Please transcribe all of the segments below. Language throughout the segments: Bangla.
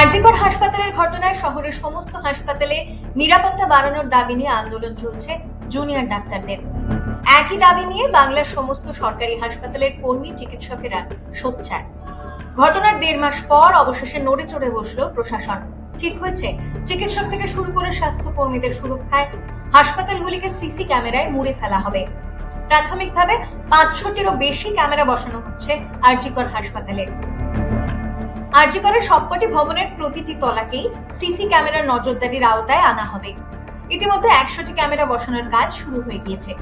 আরজিকর হাসপাতালের ঘটনায় শহরের সমস্ত হাসপাতালে নিরাপত্তা বাড়ানোর দাবি নিয়ে আন্দোলন চলছে জুনিয়র ডাক্তারদের। একই দাবি নিয়ে বাংলার সমস্ত সরকারি হাসপাতালের কর্মী চিকিৎসকেরা সোচ্চার। ঘটনার দেড় মাস পর অবশেষে নড়ে চড়ে বসল প্রশাসন। ঠিক হয়েছে, চিকিৎসক থেকে শুরু করে স্বাস্থ্য কর্মীদের সুরক্ষায় হাসপাতালগুলিকে সিসি ক্যামেরায় মুড়ে ফেলা হবে। প্রাথমিকভাবে পাঁচশোটিরও বেশি ক্যামেরা বসানো হচ্ছে আরজিকর হাসপাতালে। আরজিকরের সবকটি ভবনের প্রতিটি তলাকেই সিসি ক্যামেরার নজরদারির আওতায় আনা হবে। ইতিমধ্যে একশোটি ক্যামেরা বসানোর কাজ শুরু হয়ে গিয়েছে।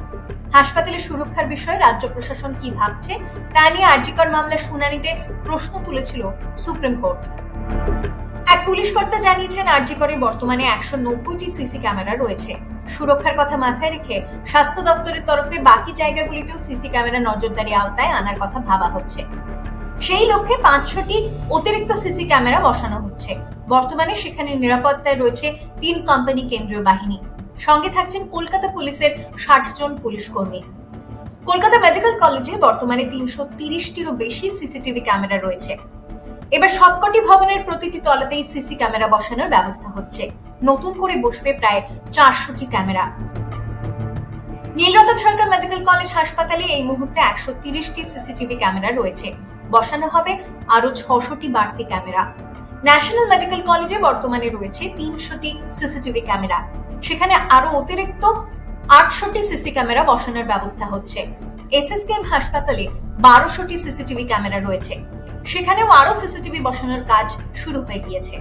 হাসপাতালের সুরক্ষার বিষয়ে রাজ্য প্রশাসন কি ভাবছে, তা নিয়ে আরজিকর মামলার শুনানিতে প্রশ্ন তুলেছিল সুপ্রিম কোর্ট। এক পুলিশ কর্তা জানিয়েছেন আরজিকরে বর্তমানে একশো নব্বইটি সিসি ক্যামেরা রয়েছে। সুরক্ষার কথা মাথায় রেখে স্বাস্থ্য দপ্তরের তরফে বাকি জায়গাগুলিতেও সিসি ক্যামেরা নজরদারি আওতায় আনার কথা ভাবা হচ্ছে। সেই লক্ষ্যে পাঁচশোটি অতিরিক্ত সিসি ক্যামেরা বসানো হচ্ছে। বর্তমানে সেখানে নিরাপত্তায় রয়েছে তিন কোম্পানি কেন্দ্রীয় বাহিনী। সঙ্গে থাকছেন কলকাতা পুলিশের ষাট জন পুলিশ কর্মী। কলকাতা মেডিকেল কলেজে বর্তমানে তিনশো তিরিশটিরও বেশি সিসিটিভি ক্যামেরা রয়েছে। এবার সবকটি ভবনের প্রতিটি তলাতেই সিসি ক্যামেরা বসানোর ব্যবস্থা হচ্ছে। নতুন করে বসবে প্রায় চারশোটি camera. Nilratan Sarkar medical college হাসপাতালে এই মুহূর্তে একশো তিরিশটি সিসিটিভি ক্যামেরা রয়েছে। বসানো হবে আরও ছশোটি বাড়তি ক্যামেরা। ন্যাশনাল মেডিকেল কলেজে বর্তমানে রয়েছে তিনশোটি সিসিটিভি ক্যামেরা। সেখানে আরও অতিরিক্ত আটশোটি সিসি ক্যামেরা বসানোর ব্যবস্থা হচ্ছে। এসএসকেএম হাসপাতালে বারোশোটি সিসিটিভি ক্যামেরা রয়েছে। সেখানেও আরও সিসিটিভি বসানোর কাজ শুরু হয়ে গিয়েছে।